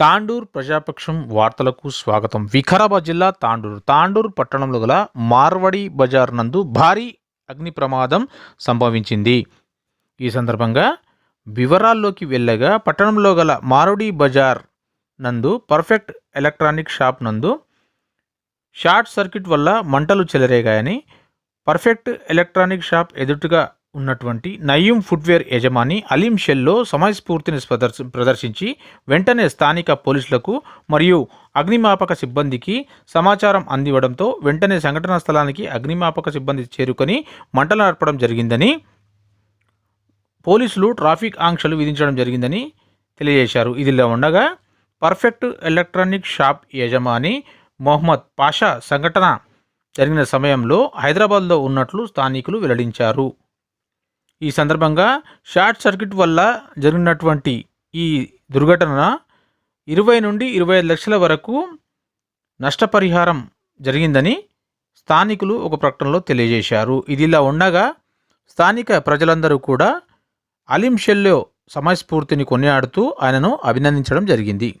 తాండూర్ ప్రజాపక్షం వార్తలకు స్వాగతం. వికారాబాద్ జిల్లా తాండూరు. తాండూరు పట్టణంలో గల మార్వడి బజార్ నందు భారీ అగ్ని ప్రమాదం సంభవించింది. ఈ సందర్భంగా వివరాల్లోకి వెళ్ళగా పట్టణంలో గల మారుడి బజార్ నందు పర్ఫెక్ట్ ఎలక్ట్రానిక్ షాప్ నందు షార్ట్ సర్క్యూట్ వల్ల మంటలు చెలరేగాయని పర్ఫెక్ట్ ఎలక్ట్రానిక్ షాప్ ఎదుటిగా ఉన్నటువంటి నయీం ఫుట్వేర్ యజమాని అలీం షెల్లో సమయస్ఫూర్తిని ప్రదర్శ ప్రదర్శించి వెంటనే స్థానిక పోలీసులకు మరియు అగ్నిమాపక సిబ్బందికి సమాచారం అందివ్వడంతో వెంటనే సంఘటనా స్థలానికి అగ్నిమాపక సిబ్బంది చేరుకొని మంటలు నడపడం జరిగిందని పోలీసులు ట్రాఫిక్ ఆంక్షలు విధించడం జరిగిందని తెలియజేశారు. ఇదిలా ఉండగా పర్ఫెక్ట్ ఎలక్ట్రానిక్ షాప్ యజమాని మొహమ్మద్ పాషా సంఘటన జరిగిన సమయంలో హైదరాబాద్లో ఉన్నట్లు స్థానికులు వెల్లడించారు. ఈ సందర్భంగా షార్ట్ సర్క్యూట్ వల్ల జరిగినటువంటి ఈ దుర్ఘటన ఇరవై నుండి ఇరవై ఐదు లక్షల వరకు నష్టపరిహారం జరిగిందని స్థానికులు ఒక ప్రకటనలో తెలియజేశారు. ఇదిలా ఉండగా స్థానిక ప్రజలందరూ కూడా అలీం షెల్లో సమయస్ఫూర్తిని కొనియాడుతూ ఆయనను అభినందించడం జరిగింది.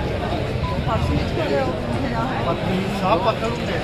పర్సన్ ఇచ్చుకోలేవు సాప్ పక్కన ఉంటే